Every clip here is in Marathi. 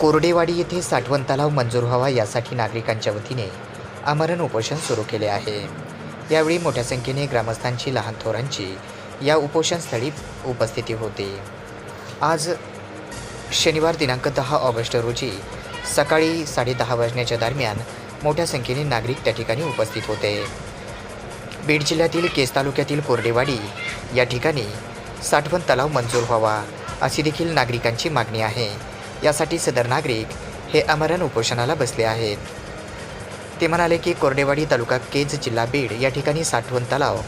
कोरडेवाडी येथे साठवण तलाव मंजूर व्हावा यासाठी नागरिकांच्या वतीने आमरण उपोषण सुरू केले आहे. यावेळी मोठ्या संख्येने ग्रामस्थांची लहान थोरांची या उपोषणस्थळी उपस्थिती होती. आज शनिवार दिनांक दहा ऑगस्ट रोजी सकाळी साडेदहा वाजण्याच्या दरम्यान मोठ्या संख्येने नागरिक त्या ठिकाणी उपस्थित होते. बीड जिल्ह्यातील केस तालुक्यातील कोरडेवाडी या ठिकाणी साठवण तलाव मंजूर व्हावा अशी देखील नागरिकांची मागणी आहे. यासाठी सदर नागरिक हे अमरण उपोषणाला बसले आहेत. ते म्हणाले की कोरडेवाडी तालुका केज जिल्हा बीड या ठिकाणी साठवण तलाव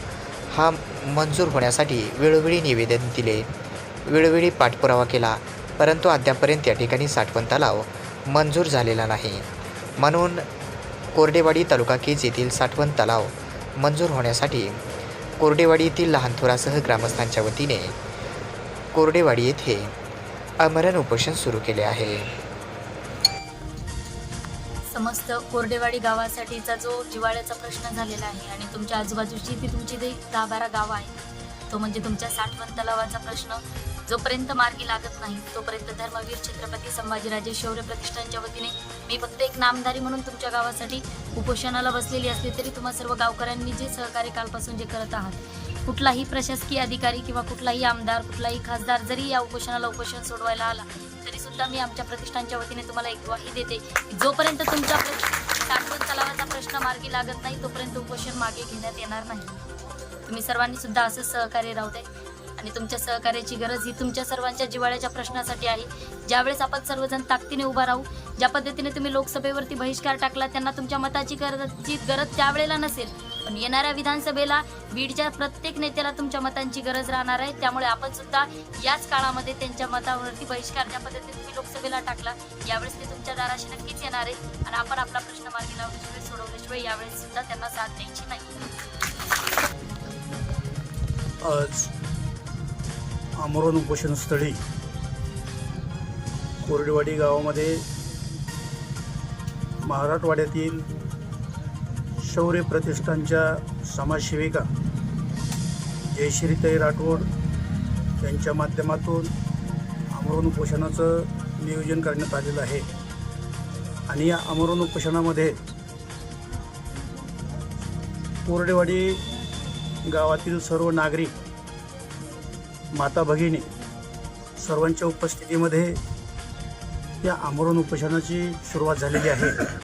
हा मंजूर होण्यासाठी वेळोवेळी निवेदन दिले. वेळोवेळी पाठपुरावा केला परंतु अद्यापपर्यंत या ठिकाणी साठवण तलाव मंजूर झालेला नाही. म्हणून कोरडेवाडी तालुका केज येथील साठवण तलाव मंजूर होण्यासाठी कोरडेवाडी येथील लहान थोरासह ग्रामस्थांच्या वतीने कोरडेवाडी येथे आमरण उपोषण सुरू केले आहे. समस्त कोरडेवाडी गावासाठीचा जो जिवाळ्याचा प्रश्न झालेला आहे आणि तुमच्या आजूबाजूची ती तुमची जे दहा बारा गावं आहेत तो म्हणजे तुमच्या साठवण तलावाचा प्रश्न जोपर्यंत मार्गी लागत नाही तोपर्यंत धर्मवीर छत्रपती संभाजीराजे शौर्य प्रतिष्ठानच्या वतीने मी फक्त एक नामधारी म्हणून तुमच्या गावासाठी उपोषणाला बसलेली असली तरी तुम्हा सर्व गावकऱ्यांनी जे सहकार्य कालपासून जे करत आहात कुठलाही प्रशासकीय अधिकारी किंवा कुठलाही आमदार कुठलाही खासदार जरी या उपोषणाला उपोषण सोडवायला आला तरी सुद्धा मी आमच्या प्रतिष्ठानच्या वतीने तुम्हाला एक ग्वाही देते. जोपर्यंत तुमच्या प्र- साठवण तलावाचा प्रश्न मार्गी लागत नाही तोपर्यंत उपोषण मागे घेण्यात येणार नाही. तुम्ही सर्वांनी सुद्धा असंच सहकार्य राहू दे आणि तुमच्या सहकार्याची गरज ही तुमच्या सर्वांच्या जिवाळ्याच्या प्रश्नासाठी आहे. ज्यावेळेस आपण सर्वजण ताकदीने उभा राहू ज्या पद्धतीने तुम्ही लोकसभेवरती बहिष्कार टाकला त्यांना तुमच्या मताची गरजची गरज त्यावेळेला नसेल पण येणाऱ्या विधानसभेला बीडच्या प्रत्येक नेत्याला तुमच्या मतांची गरज राहणार आहे. त्यामुळे आपण सुद्धा याच काळामध्ये त्यांच्या मतावरती बहिष्कार ज्या पद्धतीने तुम्ही लोकसभेला टाकला यावेळेस ते तुमच्या दाराशी नक्कीच येणार आहे आणि आपण आपला प्रश्न मार्गी लावल्याशिवाय सोडवल्याशिवाय यावेळेस सुद्धा त्यांना साथ द्यायची नाही. आज आमरण उपोषणस्थळी कोरडेवाडी गावामध्ये महाराटवाड्यातील शौर्य प्रतिष्ठानच्या समाजसेविका जयश्रीताई राठोड यांच्या माध्यमातून अमरण उपोषणाचं नियोजन करण्यात आलेलं आहे. आणि या अमरण उपोषणामध्ये कोरडेवाडी गावातील सर्व नागरिक माता भगिनी सर्वांच्या उपस्थितीमध्ये या आमरण उपोषणाची सुरुवात झालेली आहे.